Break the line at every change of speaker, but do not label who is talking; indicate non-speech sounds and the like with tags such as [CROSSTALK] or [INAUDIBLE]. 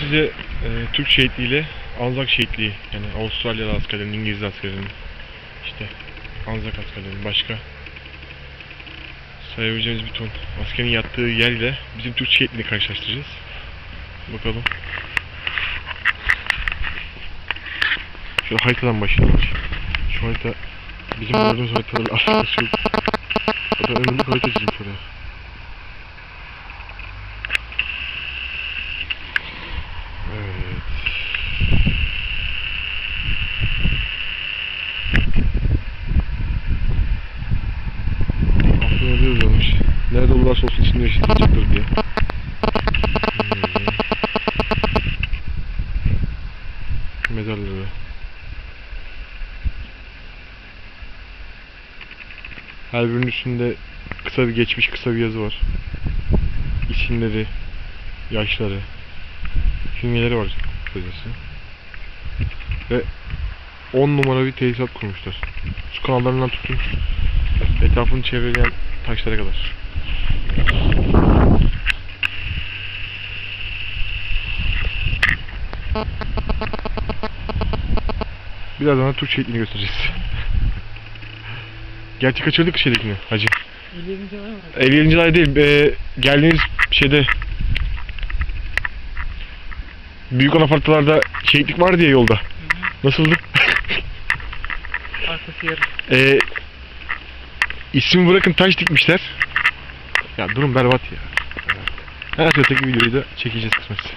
size e, Türk şehitliğiyle Anzak şehitliği yani Avustralyalı askerlerin, İngiliz askerlerin işte Anzak askerlerin başka sayabileceğimiz bir ton askerin yattığı yerle bizim Türk şehitliğini karşılaştıracağız. Bakalım. Şöyle haritadan başlayalım. Şu harita bizim gördüğümüz haritalarla alakası yok. Zaten harita çizmiş oraya. Nerede olursa olsun içinde yaşatacaktır diye. Hmm. Mezarları. Her birinin üstünde kısa bir geçmiş, kısa bir yazı var. İsimleri, yaşları, künyeleri var kısacası. Ve 10 numara bir tesisat kurmuşlar. Su kanallarından tutun etrafını çevreleyen taşlara kadar. Birazdan da Türk şehitliğini göstereceğiz. [LAUGHS] Gerçi kaçırdık şeydekini hacı.
50. ay mı?
50. ay değil. E, geldiğiniz şeyde Büyük anafartalarda şehitlik var diye yolda. Nasıldı?
Arkası yarı.
E, isim bırakın taş dikmişler. Ya durum berbat ya. Evet. Her öteki videoyu da çekeceğiz kısmetse.